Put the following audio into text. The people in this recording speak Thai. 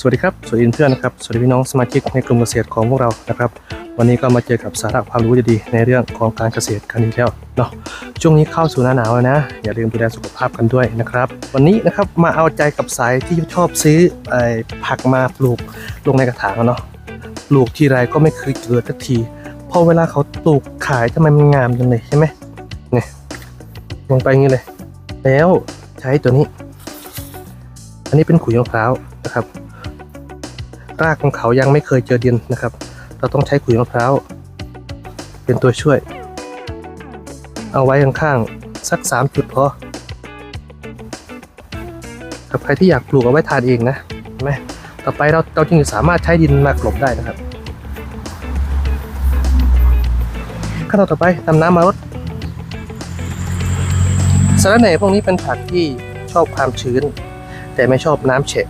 สวัสดีครับ สวัสดีเพื่อนนะครับ สวัสดีพี่น้องสมาชิกในกลุ่มเกษตรของพวกเรานะครับ วันนี้ก็มาเจอกับสาระความรู้ดีๆในเรื่องของการเกษตรกันอีกแล้วเนาะ ช่วงนี้เข้าสู่หน้าหนาวแล้วนะ อย่าลืมดูแลสุขภาพกันด้วยนะครับ วันนี้นะครับมาเอาใจกับสายที่ชอบซื้อไอ้ผักมาปลูกลงในกระถางเนาะ ปลูกทีไรก็ไม่เคยเกิดสักที พอเวลาเขาปลูกขายทำไมมันงามจังเลยใช่ไหมเนี่ยลงไปงี้เลย แล้วใช้ตัวนี้ อันนี้เป็นขุยมะพร้าวนะครับ รากของเขายังไม่เคยเจอดินนะครับ เราต้องใช้ขุยมะพร้าวเป็นตัวช่วย เอาไว้ข้างๆสักสามจุดพอกับใครที่อยากปลูกเอาไว้ทานเองนะเห็นไหมต่อไปเราเราจึงสามารถใช้ดินมากลบได้นะครับขั้นตอนต่อไปนำน้ำมารดสาระแหน่พวกนี้เป็นผักที่ชอบความชื้น แต่ไม่ชอบน้ำแฉะ